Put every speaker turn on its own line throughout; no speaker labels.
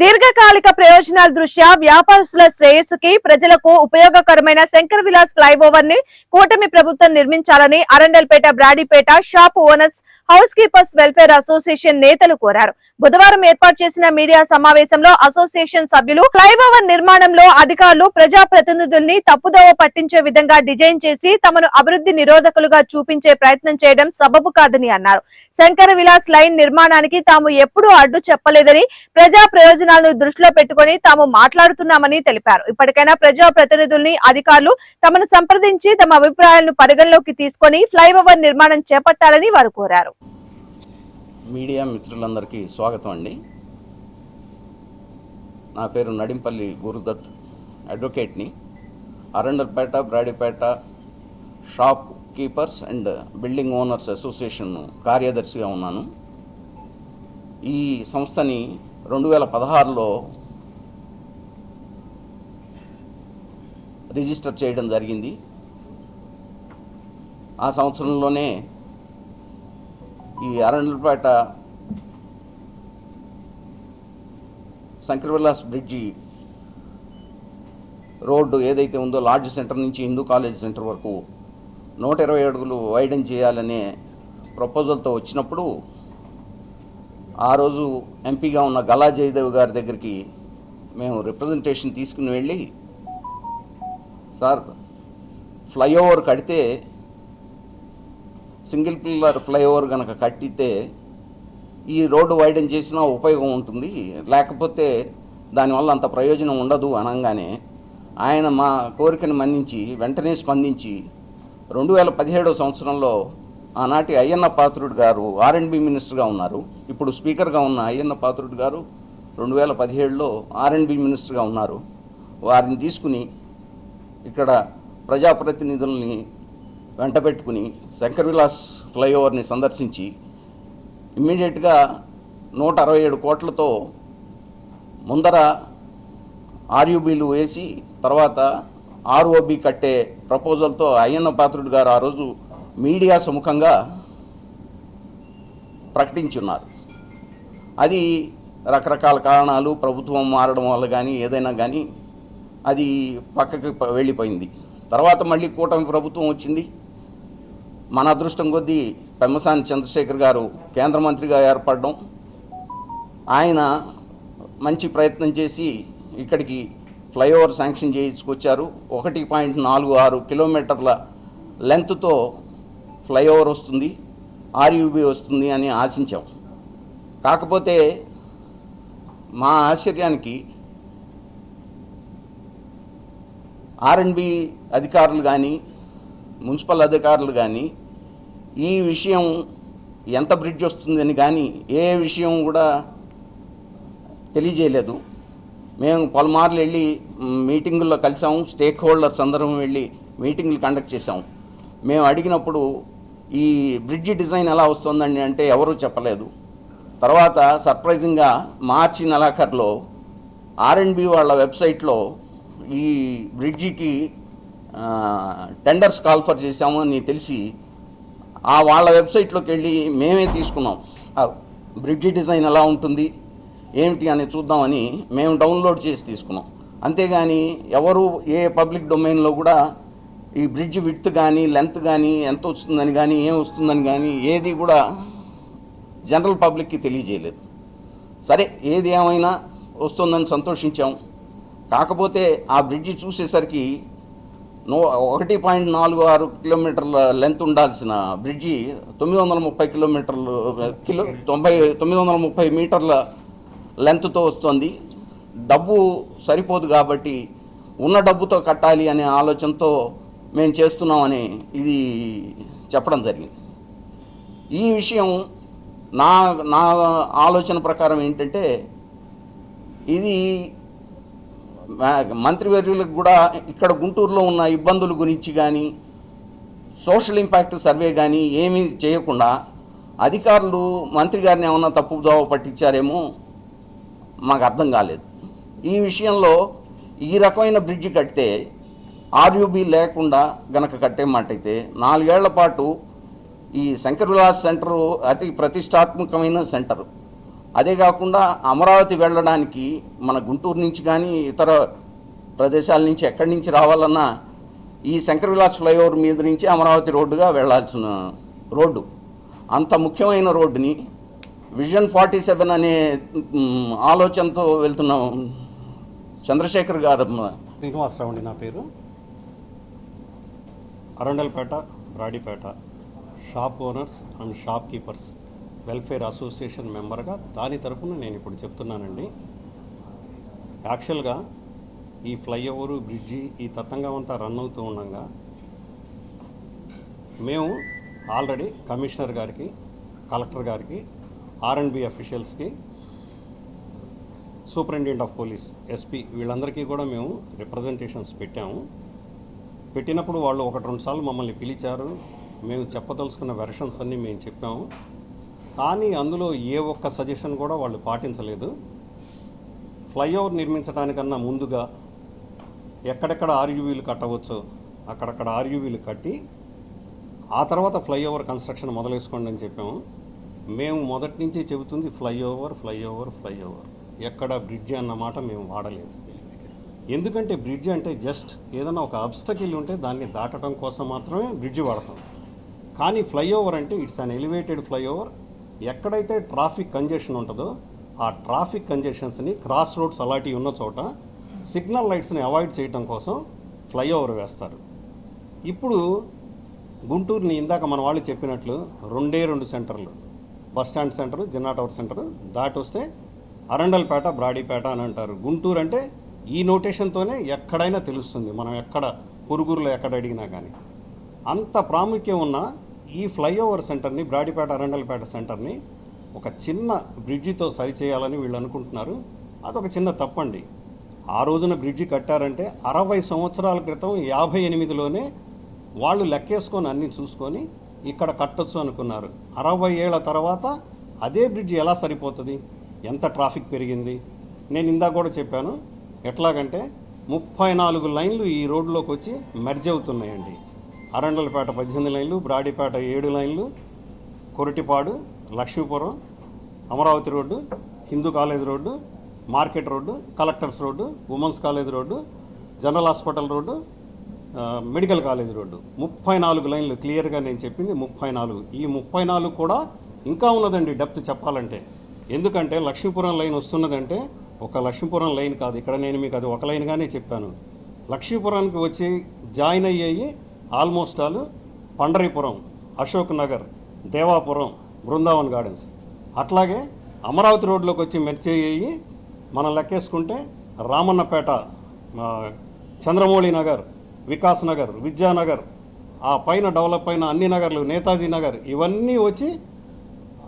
दीर्घ దీర్ఘకాలిక ప్రయోజనాల దృష్ట్యా వ్యాపారస్తుల శ్రేయస్సుకి ప్రజలకు ఉపయోగకరమైన శంకర్ విలాస్ ఫ్లైఓవర్ని కూటమి ప్రభుత్వం నిర్మించాలని Arundelpet Brodipet shop owners house keepers welfare association నేతలు కోరారు. బుధవారం ఏర్పాటు చేసిన మీడియా సమావేశంలో అసోసియేషన్ సభ్యులు ఫ్లైఓవర్ నిర్మాణంలో అధికారులు ప్రజాప్రతినిధుల్ని తప్పుదోవ పట్టించే విధంగా డిజైన్ చేసి తమను అభివృద్ధి నిరోధకులుగా చూపించే ప్రయత్నం చేయడం సబబు కాదని అన్నారు. శంకర విలాస్ లైన్ నిర్మాణానికి తాము ఎప్పుడూ అడ్డు చెప్పలేదని ప్రజా ప్రయోజనాలను దృష్టిలో పెట్టుకుని తాము మాట్లాడుతున్నామని తెలిపారు. ఇప్పటికైనా ప్రజా ప్రతినిధుల్ని అధికారులు తమను సంప్రదించి తమ అభిప్రాయాలను పరిగణలోకి తీసుకొని ఫ్లైఓవర్ నిర్మాణం చేపట్టాలని వారు కోరారు.
మీడియా మిత్రులందరికీ స్వాగతం అండి. నా పేరు Nadimpalli Gurudatt అడ్వకేట్ని. Arundelpet Brodipet shop keepers and building owners association కార్యదర్శిగా ఉన్నాను. ఈ సంస్థని రెండు వేల పదహారులో రిజిస్టర్ చేయడం జరిగింది. ఆ సంవత్సరంలోనే ఈ అరణ్యపేట శంకర్ విలాస్ బ్రిడ్జి రోడ్డు ఏదైతే ఉందో లార్జ్ సెంటర్ నుంచి హిందూ కాలేజ్ సెంటర్ వరకు నూట ఇరవై అడుగులు వైడన్ చేయాలనే ప్రపోజల్తో వచ్చినప్పుడు ఆ రోజు ఎంపీగా ఉన్న గలా జయదేవ్ గారి దగ్గరికి మేము రిప్రజెంటేషన్ తీసుకుని వెళ్ళి సార్ ఫ్లైఓవర్ కడితే సింగిల్ పిల్లర్ ఫ్లైఓవర్ కనుక కట్టితే ఈ రోడ్డు వైడన్ చేసినా ఉపయోగం ఉంటుంది. లేకపోతే దానివల్ల అంత ప్రయోజనం ఉండదు అనగానే ఆయన మా కోరికను మన్నించి వెంటనే స్పందించి రెండు వేల పదిహేడవ సంవత్సరంలో ఆనాటి అయ్యన్న పాత్రుడు గారు ఆర్ఎండ్బి మినిస్టర్గా ఉన్నారు. ఇప్పుడు స్పీకర్గా ఉన్న అయ్యన్న పాత్రుడు గారు రెండు వేల పదిహేడులో ఆర్ఎండ్బి మినిస్టర్గా ఉన్నారు. వారిని తీసుకుని ఇక్కడ ప్రజాప్రతినిధుల్ని వెంట పెట్టుకుని శంకర్ విలాస్ ఫ్లైఓవర్ని సందర్శించి ఇమ్మీడియట్గా నూట అరవై ఏడు కోట్లతో ముందర ఆర్యూబీలు వేసి తర్వాత ఆర్ఓబి కట్టే ప్రపోజల్తో అయ్యన్న పాత్రుడు గారు ఆ రోజు మీడియా సుముఖంగా ప్రకటించున్నారు. అది రకరకాల కారణాలు ప్రభుత్వం మారడం వల్ల కానీ ఏదైనా కానీ అది పక్కకి వెళ్ళిపోయింది. తర్వాత మళ్ళీ కూటమి ప్రభుత్వం వచ్చింది. మన అదృష్టం కొద్దీ పెమ్మసాని చంద్రశేఖర్ గారు కేంద్ర మంత్రిగా ఏర్పడడం ఆయన మంచి ప్రయత్నం చేసి ఇక్కడికి ఫ్లైఓవర్ శాంక్షన్ చేయించుకొచ్చారు. ఒకటి పాయింట్ నాలుగు ఆరు కిలోమీటర్ల లెంత్తో ఫ్లైఓవర్ వస్తుంది ఆర్యూబీ వస్తుంది అని ఆశించాం. కాకపోతే మా ఆశ్చర్యానికి ఆర్ఎండ్బి అధికారులు కానీ మున్సిపల్ అధికారులు కానీ ఈ విషయం ఎంత బ్రిడ్జ్ వస్తుందని కానీ ఏ విషయం కూడా తెలియజేయలేదు. మేము పలుమార్లు వెళ్ళి మీటింగుల్లో కలిసాము స్టేక్ హోల్డర్స్ అందరం వెళ్ళి మీటింగులు కండక్ట్ చేసాము మేము అడిగినప్పుడు ఈ బ్రిడ్జి డిజైన్ ఎలా వస్తుందండి అంటే ఎవరూ చెప్పలేదు. తర్వాత సర్ప్రైజింగ్గా మార్చి నెలాఖరులో ఆర్ఎండ్బి వాళ్ళ వెబ్సైట్లో ఈ బ్రిడ్జికి టెండర్స్ కాల్ఫర్ చేశాము అని తెలిసి ఆ వాళ్ళ వెబ్సైట్లోకి వెళ్ళి మేమే తీసుకున్నాం. బ్రిడ్జి డిజైన్ ఎలా ఉంటుంది ఏమిటి అని చూద్దామని మేము డౌన్లోడ్ చేసి తీసుకున్నాం. అంతేగాని ఎవరు ఏ పబ్లిక్ డొమైన్లో కూడా ఈ బ్రిడ్జ్ విడ్త్ కానీ లెంత్ కానీ ఎంత వస్తుందని కానీ ఏం వస్తుందని కానీ ఏది కూడా జనరల్ పబ్లిక్కి తెలియజేయలేదు. సరే ఏది ఏమైనా వస్తుందని సంతోషించాం. కాకపోతే ఆ బ్రిడ్జి చూసేసరికి నో ఒకటి పాయింట్ నాలుగు ఆరు కిలోమీటర్ల లెంత్ ఉండాల్సిన బ్రిడ్జి తొమ్మిది వందల ముప్పై కిలోమీటర్లు కిలో తొంభై తొమ్మిది వందల ముప్పై మీటర్ల లెంత్తో వస్తుంది. డబ్బు సరిపోదు కాబట్టి ఉన్న డబ్బుతో కట్టాలి అనే ఆలోచనతో మేము చేస్తున్నామని ఇది చెప్పడం జరిగింది. ఈ విషయం నా నా ఆలోచన ప్రకారం ఏంటంటే ఇది మంత్రివర్యులకు కూడా ఇక్కడ గుంటూరులో ఉన్న ఇబ్బందుల గురించి కానీ సోషల్ ఇంపాక్ట్ సర్వే కానీ ఏమీ చేయకుండా అధికారులు మంత్రి గారిని ఏమన్నా తప్పుదోవ పట్టించారేమో మాకు అర్థం కాలేదు. ఈ విషయంలో ఈ రకమైన బ్రిడ్జ్ కడితే ఆర్యూబీ లేకుండా గనక కట్టే నాలుగేళ్ళ పాటు ఈ శంకర్ విలాస్ సెంటరు అతి ప్రతిష్టాత్మకమైన సెంటరు. అదే కాకుండా అమరావతి వెళ్ళడానికి మన గుంటూరు నుంచి కానీ ఇతర ప్రదేశాల నుంచి ఎక్కడి నుంచి రావాలన్నా ఈ శంకర్ విలాస్ ఫ్లైఓవర్ మీద నుంచి అమరావతి రోడ్డుగా వెళ్ళాల్సిన రోడ్డు. అంత ముఖ్యమైన రోడ్డుని విజన్ ఫార్టీ సెవెన్ అనే ఆలోచనతో వెళ్తున్నాం చంద్రశేఖర్ గారు
శ్రీనివాసరావు అండి నా పేరు. Arundelpet Brodipet shop owners and shop keepers. Welfare association మెంబర్గా దాని తరఫున నేను ఇప్పుడు చెప్తున్నానండి. యాక్చువల్గా ఈ ఫ్లైఓవరు బ్రిడ్జి ఈ తతంగం అంతా రన్ అవుతూ ఉండగా మేము ఆల్రెడీ కమిషనర్ గారికి కలెక్టర్ గారికి ఆర్ అండ్ అఫీషియల్స్కి సూపరింటెండెంట్ ఆఫ్ పోలీస్ ఎస్పీ వీళ్ళందరికీ కూడా మేము రిప్రజెంటేషన్స్ పెట్టాము. పెట్టినప్పుడు వాళ్ళు ఒకటి రెండు సార్లు మమ్మల్ని పిలిచారు. మేము చెప్పదలుచుకున్న వెర్షన్స్ అన్నీ మేము చెప్పాము. కానీ అందులో ఏ ఒక్క సజెషన్ కూడా వాళ్ళు పాటించలేదు. ఫ్లైఓవర్ నిర్మించడానికన్నా ముందుగా ఎక్కడెక్కడ ఆర్యూవీలు కట్టవచ్చో అక్కడక్కడ ఆర్యూవీలు కట్టి ఆ తర్వాత ఫ్లైఓవర్ కన్స్ట్రక్షన్ మొదలేసుకోండి అని చెప్పాము. మేము మొదటి నుంచి చెబుతుంది ఫ్లైఓవర్ ఫ్లైఓవర్ ఫ్లైఓవర్ ఎక్కడ బ్రిడ్జ్ అన్నమాట మేము వాడలేదు. ఎందుకంటే బ్రిడ్జ్ అంటే జస్ట్ ఏదైనా ఒక అబ్స్టకిల్ ఉంటే దాన్ని దాటడం కోసం మాత్రమే బ్రిడ్జ్ వాడతాం. కానీ ఫ్లైఓవర్ అంటే ఇట్స్ అన్ ఎలివేటెడ్ ఫ్లైఓవర్ ఎక్కడైతే ట్రాఫిక్ కంజెషన్ ఉంటుందో ఆ ట్రాఫిక్ కంజెషన్స్ని క్రాస్ రోడ్స్ అలాంటివి ఉన్న చోట సిగ్నల్ లైట్స్ని అవాయిడ్ చేయడం కోసం ఫ్లైఓవర్ వేస్తారు. ఇప్పుడు గుంటూరుని ఇందాక మన వాళ్ళు చెప్పినట్లు రెండే రెండు సెంటర్లు bus stand center Jinnah tower center దాటి వస్తే అరండల్పేట బ్రాడీపేట అని అంటారు. గుంటూరు అంటే ఈ నోటేషన్తోనే ఎక్కడైనా తెలుస్తుంది. మనం ఎక్కడ పురుగురులో ఎక్కడ అడిగినా కానీ అంత ప్రాముఖ్యం ఉన్న ఈ ఫ్లైఓవర్ సెంటర్ని బ్రాడిపేట అరండల్పేట సెంటర్ని ఒక చిన్న బ్రిడ్జితో సరిచేయాలని వీళ్ళు అనుకుంటున్నారు. అదొక చిన్న తప్పండి. ఆ రోజున బ్రిడ్జి కట్టారంటే అరవై సంవత్సరాల క్రితం యాభై ఎనిమిదిలోనే వాళ్ళు లెక్కేసుకొని అన్ని చూసుకొని ఇక్కడ కట్టొచ్చు అనుకున్నారు. అరవై ఏళ్ళ తర్వాత అదే బ్రిడ్జ్ ఎలా సరిపోతుంది? ఎంత ట్రాఫిక్ పెరిగింది? నేను ఇందాక కూడా చెప్పాను ఎట్లాగంటే ముప్పై నాలుగు లైన్లు ఈ రోడ్లోకి వచ్చి మెర్జ్ అవుతున్నాయండి. అరండలపేట పద్దెనిమిది లైన్లు బ్రాడీపేట ఏడు లైన్లు Koritepadu Lakshmipuram Amaravati road Hindu college road market road collectors road womens college road general hospital road medical college road. ముప్పై నాలుగు లైన్లు క్లియర్గా నేను చెప్పింది ముప్పై నాలుగు ఈ ముప్పై నాలుగు కూడా ఇంకా ఉన్నదండి డెప్త్ చెప్పాలంటే. ఎందుకంటే లక్ష్మీపురం లైన్ వస్తున్నదంటే ఒక లక్ష్మీపురం లైన్ కాదు. ఇక్కడ నేను మీకు అది ఒక లైన్గానే చెప్పాను. లక్ష్మీపురానికి వచ్చి జాయిన్ అయ్యాయి almost all Pandaripuram Ashok Nagar Devapuram Brindavan gardens. అట్లాగే అమరావతి రోడ్లోకి వచ్చి మెర్చి అయ్యి మనం లెక్కేసుకుంటే రామన్నపేట చంద్రమౌళి నగర్ వికాస్ నగర్ విద్యానగర్ ఆ పైన డెవలప్ అయిన అన్ని నగర్లు నేతాజీ నగర్ ఇవన్నీ వచ్చి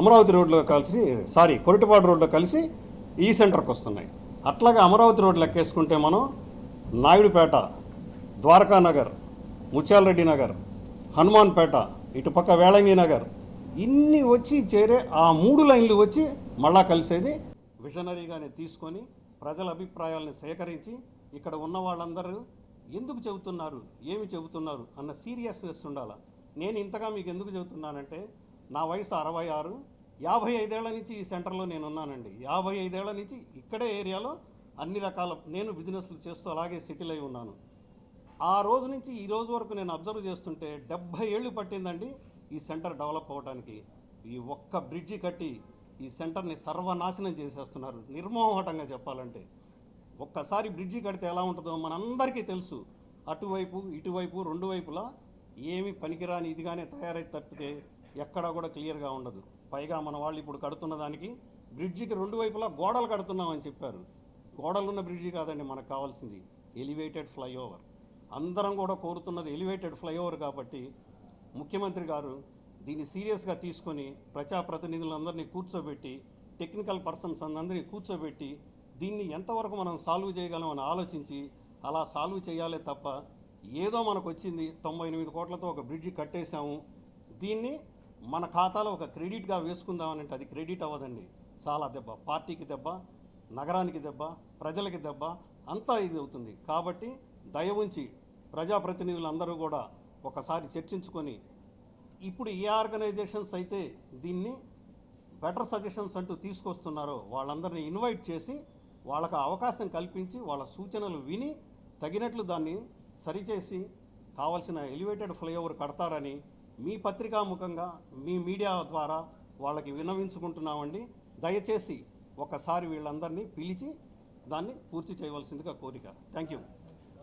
అమరావతి రోడ్లో కలిసి సారీ కొరటిపాడు రోడ్లో కలిసి ఈ సెంటర్కి వస్తున్నాయి. అట్లాగే అమరావతి రోడ్ లెక్కేసుకుంటే మనం నాయుడుపేట ద్వారకా నగర్ ముత్యాలరెడ్డి నగర్ హనుమాన్పేట ఇటుపక్క వేళంగి నగర్ ఇన్ని వచ్చి చేరే ఆ మూడు లైన్లు వచ్చి మళ్ళా కలిసేది విషనరీగానే తీసుకొని ప్రజల అభిప్రాయాలను సేకరించి ఇక్కడ ఉన్న వాళ్ళందరూ ఎందుకు చెబుతున్నారు ఏమి చెబుతున్నారు అన్న సీరియస్నెస్ ఉండాలి? నేను ఇంతగా మీకు ఎందుకు చెబుతున్నానంటే నా వయసు అరవై ఆరు యాభై ఐదేళ్ళ నుంచి ఈ సెంటర్లో నేను ఉన్నానండి యాభై ఐదేళ్ళ నుంచి ఇక్కడే ఏరియాలో అన్ని రకాల నేను బిజినెస్లు చేస్తూ అలాగే సెటిల్ అయి ఉన్నాను. ఆ రోజు నుంచి ఈ రోజు వరకు నేను అబ్జర్వ్ చేస్తుంటే డెబ్భై ఏళ్ళు పట్టిందండి ఈ సెంటర్ డెవలప్ అవ్వడానికి ఈ ఒక్క బ్రిడ్జి కట్టి ఈ సెంటర్ని సర్వనాశనం చేసేస్తున్నారు. నిర్మోహటంగా చెప్పాలంటే. ఒక్కసారి బ్రిడ్జి కడితే ఎలా ఉంటుందో మనందరికీ తెలుసు. అటువైపు ఇటువైపు రెండు వైపులా ఏమి పనికిరాని ఇదిగానే తయారై తప్పితే ఎక్కడా కూడా క్లియర్గా ఉండదు. పైగా మన వాళ్ళు ఇప్పుడు కడుతున్న దానికి బ్రిడ్జికి రెండు వైపులా గోడలు కడుతున్నామని చెప్పారు. గోడలున్న బ్రిడ్జి కాదండి మనకు కావాల్సింది ఎలివేటెడ్ ఫ్లైఓవర్. అందరం కూడా కోరుతున్నది ఎలివేటెడ్ ఫ్లైఓవర్ కాబట్టి ముఖ్యమంత్రి గారు దీన్ని సీరియస్గా తీసుకొని ప్రజాప్రతినిధులందరినీ కూర్చోబెట్టి టెక్నికల్ పర్సన్స్ అందరినీ కూర్చోబెట్టి దీన్ని ఎంతవరకు మనం సాల్వ్ చేయగలం అని ఆలోచించి అలా సాల్వ్ చేయాలే తప్ప ఏదో మనకు వచ్చింది తొంభై ఎనిమిది కోట్లతో ఒక బ్రిడ్జి కట్టేశాము. దీన్ని మన ఖాతాలో ఒక క్రెడిట్గా వేసుకుందామని అంటే అది క్రెడిట్ అవ్వదండి. చాలా దెబ్బ. పార్టీకి దెబ్బ నగరానికి దెబ్బ ప్రజలకి దెబ్బ అంతా ఇది అవుతుంది. కాబట్టి దయ ఉంచి ప్రజాప్రతినిధులందరూ కూడా ఒకసారి చర్చించుకొని ఇప్పుడు ఏ ఆర్గనైజేషన్స్ అయితే దీన్ని బెటర్ సజెషన్స్ అంటూ తీసుకొస్తున్నారో వాళ్ళందరినీ ఇన్వైట్ చేసి వాళ్ళకు అవకాశం కల్పించి వాళ్ళ సూచనలు విని తగినట్లు దాన్ని సరిచేసి కావలసిన ఎలివేటెడ్ ఫ్లైఓవర్ కడతారని మీ పత్రికాముఖంగా మీ మీడియా ద్వారా వాళ్ళకి విన్నవించుకుంటున్నామండి. దయచేసి ఒకసారి వీళ్ళందరినీ పిలిచి దాన్ని పూర్తి చేయవలసిందిగా కోరిక. Thank you.